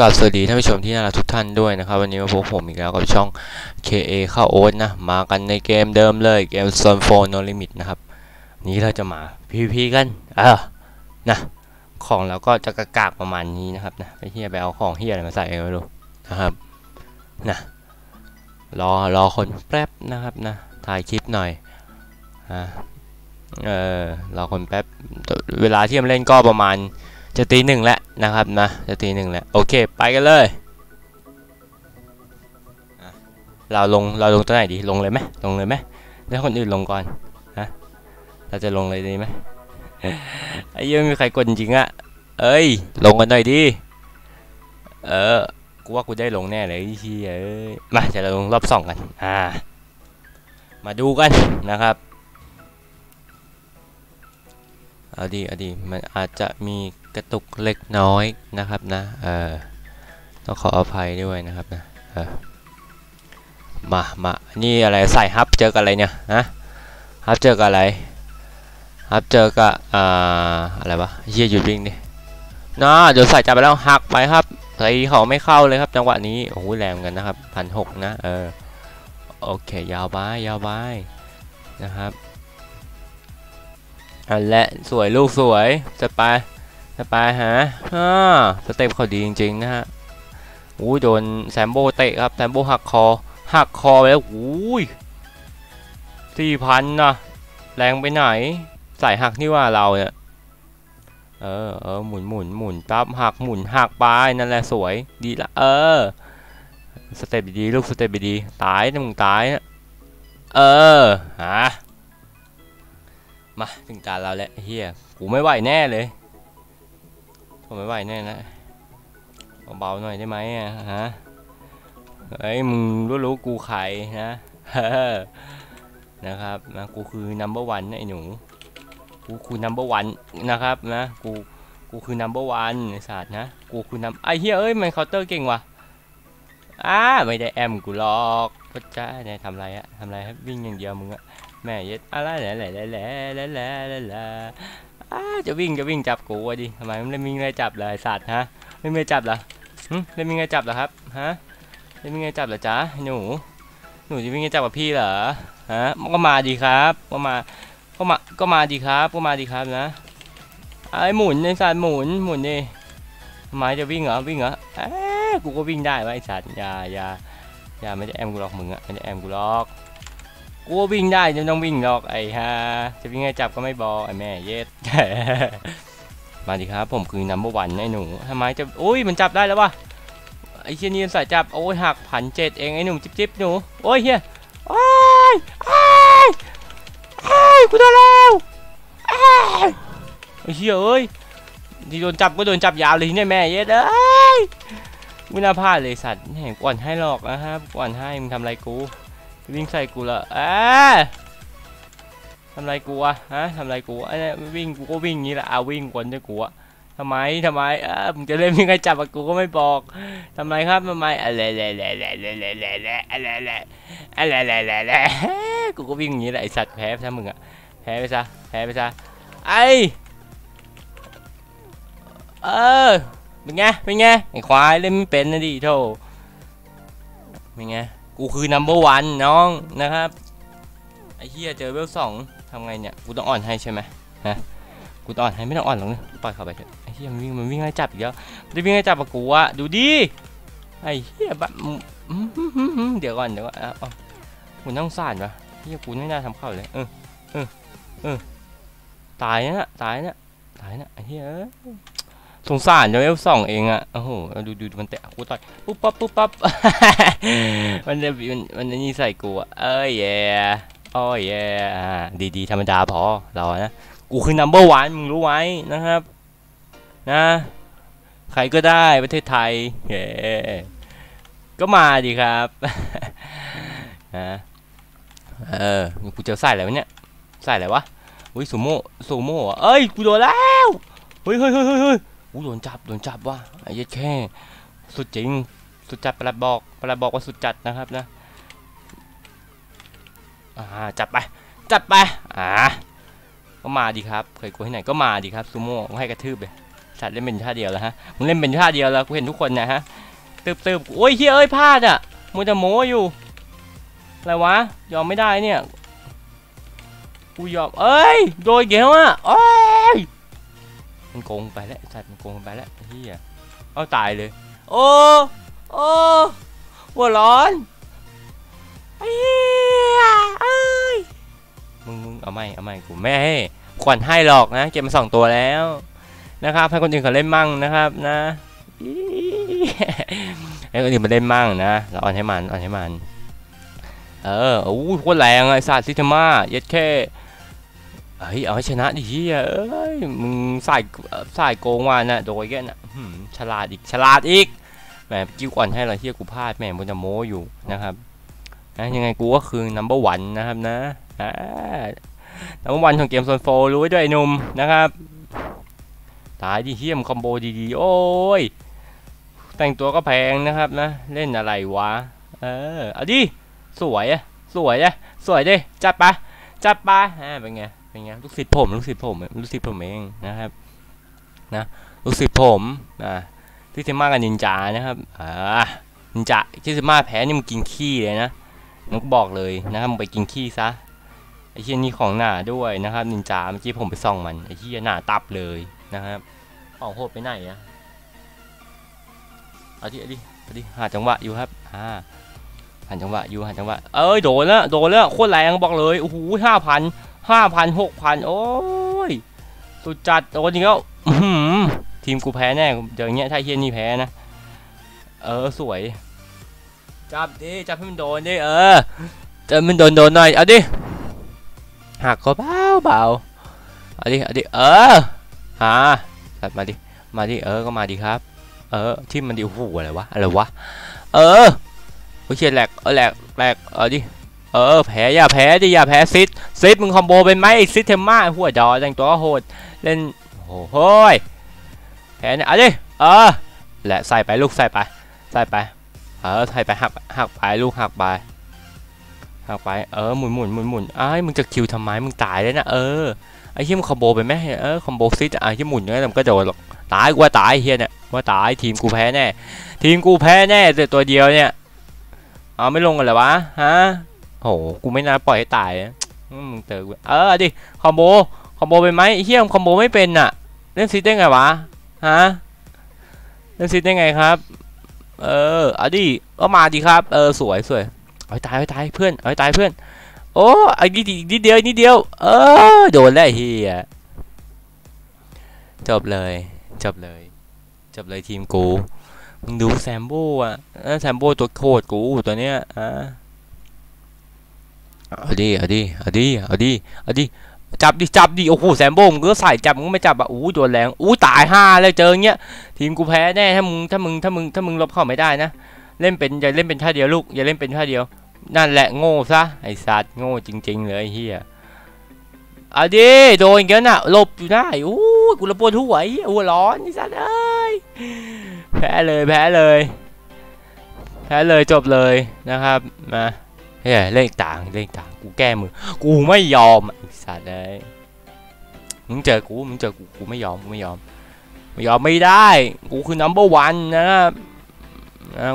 กับสวัสดีท่านผู้ชมที่น่ารักทุกท่านด้วยนะครับ วันนี้มาพบผมอีกแล้วกับช่อง KA เข้าโอ๊ตนะ มากันในเกมเดิมเลยเกม Zone 4 No Limit นะครับ นี้เราจะมา PVP กันเออนะของเราก็จะกระกากประมาณนี้นะครับนะไปเฮียไปเอาของเฮียอะไรมาใส่ไม่รู้นะครับนะรอรอคนแป๊บนะครับนะถ่ายคลิปหน่อยอ่าเออรอคนแป๊บเวลาที่มาเล่นก็ประมาณจะตีหนึ่งแล้ว นะครับนะจะตีหนึ่งแหล้วโอเคไปกันเลยเราลงเราลงตัวไหนดีลงเลยไหมลงเลยไหมแล้วคนอื่นลงก่อนฮะเราจะลงเลยดีไหมไอ้ยังไม่มีใครกดจริงอะเอ้ยลงกันหน่อยดิเออกูว่ากูได้ลงแน่เลยที่เอ้ยมาจะเราลงรอบสองกันอ่ามาดูกันนะครับเอาดีเอาดีมันอาจจะมี กระตุกเล็กน้อยนะครับนะเออต้องขออภัยด้วยนะครับนะเออมามานี่อะไรใส่ฮับเจอกับอะไรเนี่ยฮะฮับเจอกับอะไรฮับเจอกับอ่าอะไรวะเฮียหยุดวิ่งดิน่าเดี๋ยวใส่จับไปแล้วหักไปครับใส่เขาไม่เข้าเลยครับจังหวะนี้โอ้โหแรงกันนะครับพันหกนะเออโอเคยาวไปยยาวไปนะครับอันและสวยลูกสวยสปาย สปายฮะอ่าสเต็ปเขาดีจริงๆนะฮะอู้โดนแซมโบเตะครับแซมโบหักคอหักคอไปแล้วอู้ยสี่พันนะแรงไปไหนใส่หักนี่ว่าเราเนี่ยเออเออหมุนหมุนหมุนปั๊บหักหมุนหักไปนั่นแหละสวยดีละเออสเต็ปดีลูกสเต็ปดีตายนะมึงตายนะเออฮะมาถึงตาเราแล้วเฮียกูไม่ไหวแน่เลย ผมไม่ไหวแน่นะเบาๆหน่อยได้ไหมอะฮะเฮ้ยมึงรู้รู้กูใครนะนะครับนะกูคือ number one นะไอ้หนูกูคือ number one นะครับนะกูกูคือ number one ไอ้สัตว์นะกูคือ num ไอ้เฮียเอ้ยมันเคาน์เตอร์เก่งว่ะอ้าไม่ได้แอมกูหรอกพระเจ้าเนี่ยทำไรอะทำไรครับวิ่งอย่างเดียวมึงอะแม่ยึดอะไรแหละแหละแหละแหละแหละแหละ แหละจะวิ่งจะวิ่งจับกูอะดิทำไมมันไม่มีไงจับเลยสัตว์ฮะ ไม่มีไงจับเหรอไม่มีไงจับเหรอครับฮะไม่มีไงจับเหรอจ๊ะหนูหนูจะวิ่งไงจับกับพี่เหรอฮะก็มาดีครับก็มาก็มาก็มาดีครับก็มาดีครับนะไอ้หมุนไอ้สัตว์หมุนหมุนดิทำไมจะวิ่งเหรอวิ่งเหรอเอ๊ะกูก็วิ่งได้ไอ้สัตว์อย่าอย่าอย่าไม่ได้แอมกูหรอกมึงอะไม่ได้แอมกูหรอก กูวิ่งได้จะต้องวิ่งหรอกไอ้ฮะจะวิ่งให้จับก็ไม่บอไอ้แม่เย็ดมาดิครับผมคือ number one ไอ้หนูทำไมจะโอ้ยมันจับได้แล้ววะไอ้เชียนี่สายจับโอ้ยหักผันเจ็ดเองไอ้หนุ่มจิ๊บจิ๊บหนูโอ้ยเฮียโอ้ยโอ้ยโอ้ยกูโดนแล้วโอ้ยไอ้เฮียเอ้ยที่โดนจับก็โดนจับยาวเลยเนี่ยแม่เย็ดเอ้ยไม่น่าพลาดเลยสัตว์แห่งก่อนให้หรอกนะครับก่อนให้มึงทำอะไรกู วิ่งใส่กูละเอ๊ทำไรกูอะฮะทำไรกูไอ้เนี่ยวิ่งกูก็วิ่งงี้แหละเอาวิ่งกวนด้วยกูอะทำไมทำไมเออมึงจะเล่นยังไงจับกับกูก็ไม่บอกทำไมครับทำไมอะไรอะไรอะไรอะไรอะไรอะไรอะไรอะไรอะไรอะไรกูก็วิ่งงี้แหละไอสัตว์แพ้ซะมึงอะแพ้ไปซะแพ้ไปซะไอเออเป็นไงเป็นไงไอควายเล่นไม่เป็นนะดิโธ่เป็นไง กูคือ number one น้องนะครับ ไอ้เฮียเจอเวลสองทำไงเนี่ย กูต้องอ่อนให้ใช่ไหมฮะ กูต้องอ่อนให้ไม่ต้องอ่อนหรอกเนี่ยปล่อยเขาไปเถอะ ไอ้เฮียมันวิ่งมันวิ่งไล่จับอีกแล้วมันวิ่งไล่จับกับกูอะดูดิ ไอ้เฮียบบเดี๋ยวก่อนเดี๋ยวก่อนเอากูต้องสานวะเฮียกูไม่น่าทำเข้าเลย เออ เออ เออ ตายนะตายนะตายนะไอ้เฮีย สงสารจะเวลสองเองอะโอ้โหดูดูมันแตะกูต่อยปุ๊บปั๊บปุ๊บปั๊บมันจะมันมันนี่ใส่กูอะเอ้ยแย่โอ้ยแย่ดีดีธรรมดาพอเรานะกูคือ number one มึงรู้ไว้นะครับ นะ ใครก็ได้ประเทศไทยเย่ก็มาดีครับนะเออกูเจอใส่อะไรวะเนี่ยใส่อะไรวะอุ้ยสูโม่สูโม่เอ้ยกูโดนแล้วเฮ้ยเฮ้ยเฮ้ยเฮ้ย กูโดนจับโดนจับว่ะไอ้ยัดแค่ สุดจริง สุดจัดประหลัดบอกประหลัดบอกว่าสุดจัดนะครับนะอ่าจัดไป จัดไปอ่าก็มาดีครับ เคยกลัวที่ไหนก็มาดีครับซูโม่ให้กระทืบเลยสัตว์เล่นเป็นท่าเดียวแล้วฮะมึงเล่นเป็นท่าเดียวแล้วกูเห็นทุกคนนะฮะตืบตืบโอ้ยเฮ้ยเอ้ยพลาดอะมัวแต่โม้อยู่อะไรวะยอมไม่ได้เนี่ยกูยอมเอ้ยโดนเกี่ยวอะโอ้ย มันโกงไปแล้วไอ้สัตว์มันโกงไปแล้วไอ้เฮียเอาตายเลย โอ้โอ้หัวร้อนไอ้เหี้ยเอ้ยมึงมึงเอาไม่เอาไม่กูไม่ให้ขวัญให้หรอกนะเก็บมาสองตัวแล้วนะครับให้คนอื่นเขาเล่นมั่งนะครับนะให้คนอื่นมาเล่นมั่งนะแล้วอ่อนให้มันอ่อนให้มัน เออโอ้ยโคตรแรงไอ้สัตว์ซิทมาเย็ดแค่ เฮ้ยเอาให้ชนะดิเฮียเอ้ยมึงใส่ใส่โกงว่านะโดยแกน่ะฉลาดอีกฉลาดอีกแหมกิ้วก่อนให้เราเฮียกูพลาดแหมมันจะโม้อยู่นะครับนะยังไงกูก็คือ number one นะครับนะอ่า number one ของเกมโซนโฟรู้ไว้ด้วยไอ้หนุ่มนะครับตายดิเฮียมคอมโบดีๆโอ้ยแต่งตัวก็แพงนะครับนะเล่นอะไรวะเออเอาดิสวยอะสวยอะสวยดิจัดไปจัดไปอ่าเป็นไง เป็นไงลูกศิษย์ผมลูกศิษย์ผมลูกศิษย์ผมเองนะครับนะลูกศิษย์ผมอ่าที่เซมากับนินจานะครับอ่านินจาที่เซมาแพ้นี่มึงกินขี้เลยนะนุกบอกเลยนะครับมึงไปกินขี้ซะไอ้เหี้ยนี่ของหนาด้วยนะครับนินจาเมื่อกี้ผมไปส่องมันไอ้เหี้ยหนาตับเลยนะครับของโหดไปไหนอะเอาดิเอาดิเอาดิหาจังหวะอยู่ครับอ่าหาจังหวะอยู่หาจังหวะเอ้ยโดนแล้วโดนแล้วโคตรแรงบอกเลยโอ้โหห้าพัน ห้าพันหกพันโอ้ยสุดจัดโดนจริงแล้วทีมกูแพ้แน่เดี๋ยวอย่างเงี้ยถ้าเฮียนี่แพ้นะ เออสวย จับดิจับให้มันโดนดิเออจับมันโดนโดนหน่อยเอาดิหักก็เบาเบาเอาดิเอาดิเออฮะตัดมาดิมาดิเออก็มาดิครับ เออที่มันดิโอ้โหอะไรวะอะไรวะเออโอเคแหลกเออแหลกแหลกเอาดิ เออแพ้อย่าแพ้ดิอย่าแพ้ซิดซิดมึงคอมโบเป็นไหมซิดเทมมาหัวดอแต่งตัวก็โหดเล่นโอ้โหยแผนเอาดิเออและใส่ไปลูกใส่ไปใส่ไปเออใส่ไปหักหักไปลูกหักไปหักไปเออหมุนหมุนหมุนหมุนไอ้มึงจะคิวทำไมมึงตายเลยนะเออไอ้เฮียมึงคอมโบไปไหมเออคอมโบซิตไอ้เฮียหมุนเนี่ยมันก็โดนหรอกตายกว่าตายเฮียเนี่ยว่าตายทีมกูแพ้แน่ทีมกูแพ้แน่แต่ตัวเดียวเนี่ยเอาไม่ลงกันเลยวะฮะ โหกูไม่น่าปล่อยให้ตายนะมึงเตอเออดิคอมโบคอมโบไปไหมเฮี้ยมึงคอมโบไม่เป็นน่ะเล่นซิตได้ไงวะฮะเล่นซิตได้ไงครับ เอออดิก็มาดิครับ เออสวยสวยเอาให้ตายเอาให้ตายเพื่อนเอาให้ตายเพื่อน โอ้ไอ้นี่นิดเดียวนิดเดียว เออโดนแล้วไอ้เฮียจบเลยจบเลยจบเลยทีมกูมึงดูแซมโบอะแซมโบตัวโคตรกูตัวเนี้ยอะ เอาดิเอาดิเอาดิเอาดิเอาดิจับดิจับดิโอ้โหแซมโบมึงก็ใส่จับมึงไม่จับอะอู้โดนแรงอู้ตายห้าเลยเจอเงี้ยทีมกูแพ้แน่ถ้ามึงถ้ามึงถ้ามึงถ้ามึงลบเข้าไม่ได้นะเล่นเป็นอย่าเล่นเป็นท่าเดียวลูกอย่าเล่นเป็นท่าเดียว นั่นแหละโง่ซะไอ้สัตว์โง่จริง ๆ เลยไอ้เฮียเอาดิโดนอย่างเงี้ยน่ะลบอยู่ได้อู้กูระปวดหัวไอ้เหี้ยหัวร้อนไอ้สัตว์เอ้ยแพ้เลยแพ้เลย แพ้เลยจบเลยนะครับมา เฮ้ยเล่นต่างเล่นต่างกูแก้มือ กูไม่ยอมไอ้สัตว์เลยมึงเจอกูมึงเจอกูกูไม่ยอมกูไม่ยอมไม่ยอมไม่ได้ กูคือ number one นะครับ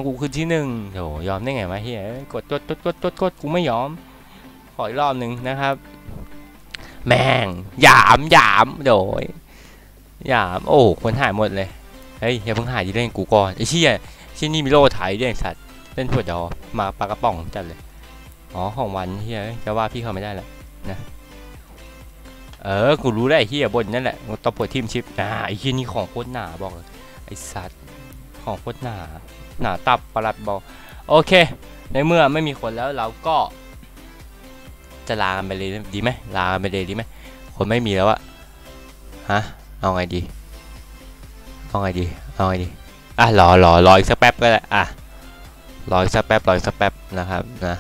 กูคือที่หนึ่งโถยอมได้ไงวะเฮียกดกดกดกดกดกดกูไม่ยอมขออีกรอบหนึ่งนะครับ แม่งหยามหยามโดยหยามโอ้คนหายหมดเลยเฮ้ยอย่าเพิ่งหายดิเล่นกูก่อนไอ้เชี่ยเชี่ยนี่มีโล่ถด้วยไอ้สัตว์เล่นถั่วดอมาปลากระป๋องจัดเลย อ๋อของวันเฮียจะว่าพี่เขาไม่ได้แหล้วนะเออ กูรู้ไอ้เฮียบนนั่นแหละตบปวดทีมชิปอ่าไอ้เฮียนี่ของโคตรหนาบอกเลยไอ้สัตว์ของโคตรหนาหนาตับประหลัดบอกโอเค ในเมื่อไม่มีคนแล้วเราก็ จะลากันไปเลยดีไหมลากันไปเลยดีไหมคนไม่มีแล้วอะฮะเอาไงดีเอาไงดีเอาไงดีอะรอรอรออีกสักแป๊บก็ได้อะรออีกสักแป๊บรออีกสักแป๊บนะครับนะ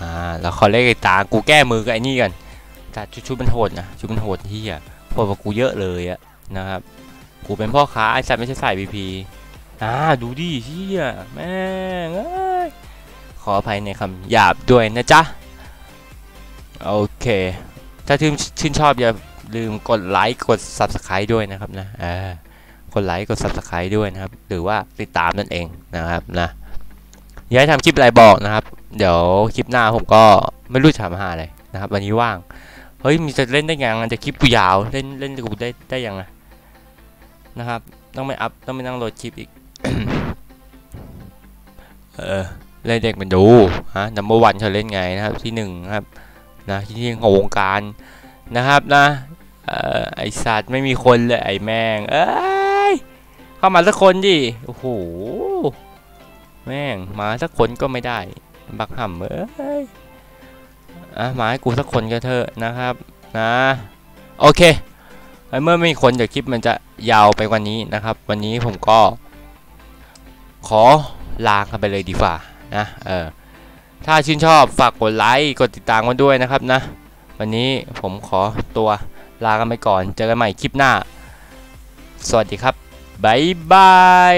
อ่าแล้วขอเลขไอ้ตากูแก้มือกับไอ้นี่กันแต่ชุดชุดมันโหดนะชุดมันโหดที่อะโหดกว่ากูเยอะเลยอะนะครับกูเป็นพ่อค้าไอ้สัตว์ไม่ใช่สายบีพีอ่าดูดิเฮียแม่งขออภัยในคำหยาบด้วยนะจ๊ะโอเค ถ้าชื่นชื่นชอบอย่าลืมกดไลค์กด subscribe ด้วยนะครับนะเออกดไลค์กด subscribe ด้วยนะครับ หรือว่าติดตามนั่นเองนะครับนะ อยาให้ทำคลิปอะไรบอกนะครับ เดี๋ยวคลิปหน้าผมก็ไม่รู้จะทำหาอะไรนะครับวันนี้ว่าง เฮ้ยมีจะเล่นได้ยังจะคลิปกูยาวเล่นเล่นกูได้ได้ยังไงนะครับ ต้องไม่อัพต้องไม่นั่งโหลดคลิปอีก เออเล่นเด็กมันดูฮะนัมเบอร์วันเขาเล่นไงนะครับที่หนึ่งนะครับนะที่หนึ่งของวงการนะครับนะเออไอสัตว์ไม่มีคนเลยไอแม่ง เอ้ยเข้ามาสักคนดิโอ้โหแม่งมาสักคนก็ไม่ได้ บักห่ำเอ้ยอะมาให้กูสักคนก็เถอะนะครับนะโอเคเมื่อไม่มีคนเดี๋ยวคลิปมันจะยาวไปกว่านี้นะครับ วันนี้ผมก็ ขอลากันไปเลยดีกว่านะเออถ้าชื่นชอบฝากกดไลค์กดติดตามกันด้วยนะครับนะ วันนี้ผมขอตัวลากันไปก่อน เจอกันใหม่คลิปหน้า สวัสดีครับ บ๊ายบาย